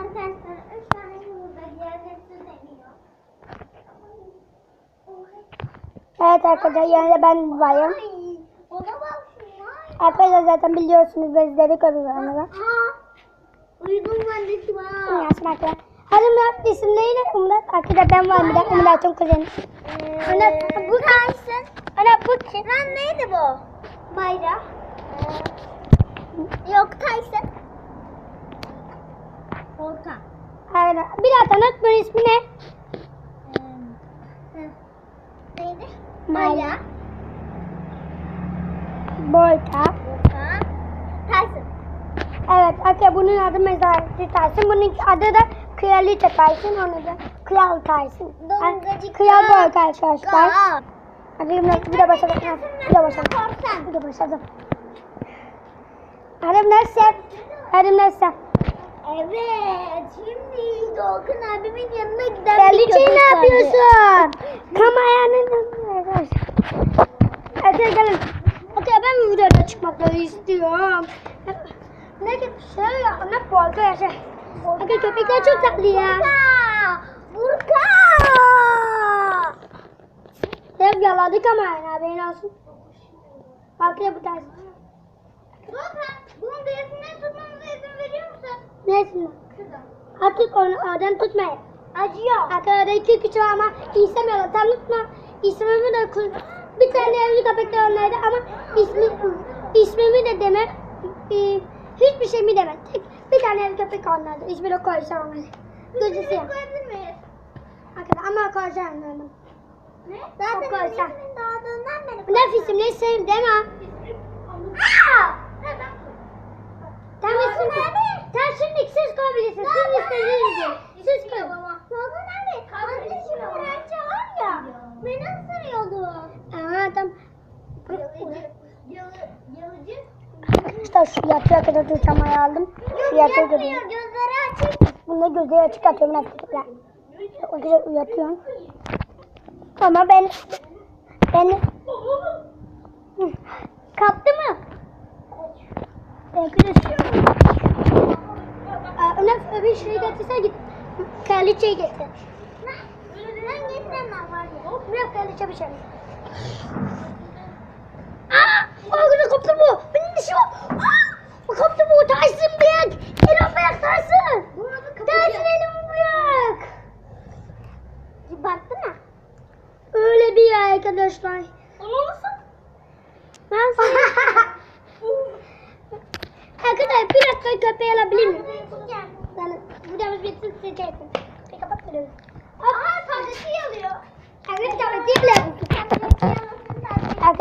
Arkadaşlar üç tane yumurta diğerleri dönüyor. Evet arkadaşlar yani ben varım. Ay, ona bak. Arkadaşlar zaten biliyorsunuz bezleri koyuyor onlara. Uyudum ben de şu an. Yansın arkadaşlar. Hadi Murat isimleri ne Murat? Arkadaşlar ben varım bir dakika Murat'ın kuzeni. Ee, Murat bu kaysın. Murat bu kim? Lan neydi bu? Bayrak. Ee, yok Tyson. Volkan. Aynen. Bir daha tanıt bunun ismi ne? Neydi? Mayra. Boyka. Volkan. Tyson. Evet arkadaşlar bunun adı Mezarcı Tyson. Bunun adı da Kraliçe Tyson. Onu da Kral Tyson. Dongacı Kral. Boyka arkadaşlar. Hadi Murat bir de başladık. Bir de başladık. Bir de başladım. Hadi nasıl? Evet. Şimdi Doğukan abimin yanına giden Kraliçeyi bir ne köpek vardı. yapıyorsun? Kameranın Arkadaşlar gelin. Arkadaşlar ben videoda çıkmakları istiyorum. Ne gibi şey ya? Ne bu arkadaşlar? Arkadaşlar köpekler çok tatlı ya. Burka. Dev yaladı kameranı haberin olsun. Arkadaşlar bu tarz. Burka. Neyse. Kızım. Artık onu oradan tutmayın. Acıyor. Arkadaşlar iki küçük ama istemiyorlar. Tam tutma. İsmimi de kuz... Bir tane evli köpek de onlardı ama ismi, ismimi de deme. e, hiçbir şey mi deme. Tek bir tane evli köpek onlardı. İsmini koysam onları. Gözü siyah. koyabilir miyiz? Arkadaşlar ama koysam onları. Ne? Zaten Çok koysan. ismin doğduğundan beri Bu ne isim ne sevim deme. Aa! Neden? Tam isim Tam şimdi siz koyabilirsiniz. Siz istediğiniz gibi. Siz koyun. Doğduğun nerede? Kardeşim kraliçe var ya. Beni ısırıyordu. Aa tamam. Yalıcı. Yalı, yalıcı. Arkadaşlar şu yatıyor kadar tutamayı aldım. Şu yatıyor kadar. Gözleri açık. Bunda gözleri açık atıyorum arkadaşlar. Güzel uyatıyorum. Ama ben ben kaptı mı? Arkadaşlar. Öne bir şey getirse git. Kraliçeyi getir. Ben getiremem var ya. Bırak kraliçe bir şey. Aa! Ağzını kaptı bu. Benim dişi o. Aa! Bu kaptı bu. Tyson bırak. Elon bırak Tyson. Tyson elimi bırak. Baktın mı? Öyle bir ya arkadaşlar. Onu musun? Ben sana... Arkadaşlar biraz koy köpeği alabilir miyim? Yani videomuz bitsin size çeksin. Bir kapat videoyu. Aha tableti yalıyor. Arkadaşlar değil mi?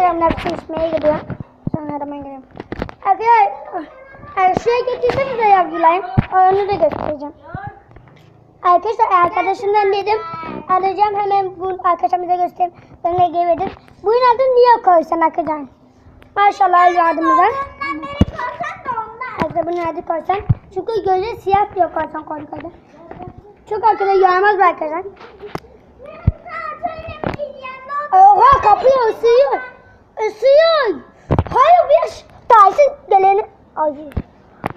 Arkadaşlar nefes içmeye gidiyor. Sonra aramaya gidiyorum. Arkadaşlar şuraya getirsenize yavrulayım. Onu da göstereceğim. Arkadaşlar arkadaşımdan dedim. Arayacağım hemen bu arkadaşımıza göstereyim. Ben de gelmedim. Bunun adını niye koysan arkadaşlar? Maşallah ondan. Arkadaşlar bunu adı koysan. Çünkü gözü siyah diyor koysan korkuda. Çok arkadaşlar yaramaz arkadaşlar. Ya. Oha kapıyı ısırıyor. Isırıyor. Hayır bir. Tyson geleni. Ay.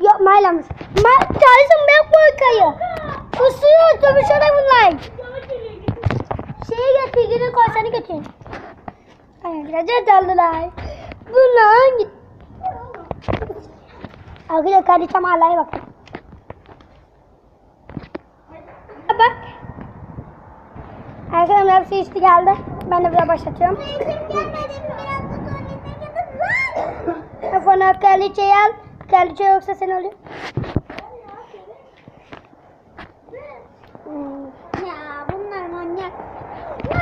Yok maylamış. Ma Tyson ben korkayım. Isırıyor dövüşene bunlar. Şeyi getir gidin korsanı götürün. Biraz daldılar. Bunlar hangi? Arkadaşlar kardeşim Allah'a bakın. Bak. Arkadaşlar hepsi içti geldi. Ben de biraz başlatıyorum. Kim gelmedi biraz Telefonu kraliçeyi al. Kraliçe yoksa sen. Hmm. Ya bunlar manyak.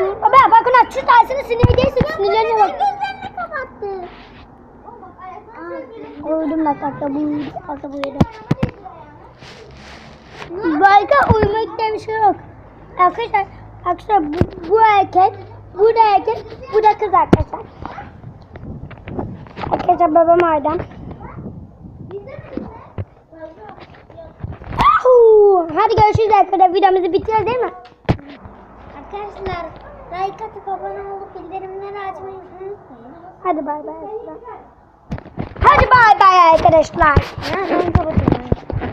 Baba bak ona şu tanesini sinir değilsin. Sinirlerine bak. Gözlerini kapattı. Uyudum. Bu uyudu. Kalktı bu uyudu. Başka uyumak diye bir şey yok. Arkadaşlar, arkadaşlar bu, bu erkek, bu da erkek, bu da kız arkadaşlar. Arkadaşlar babam. Ahu! Hadi görüşürüz arkadaşlar. Videomuzu bitiriyoruz değil mi? Arkadaşlar like atıp abone olup bildirimleri açmayı unutmayın. Hadi bay bay. Hadi bay bay arkadaşlar. Ha, ben.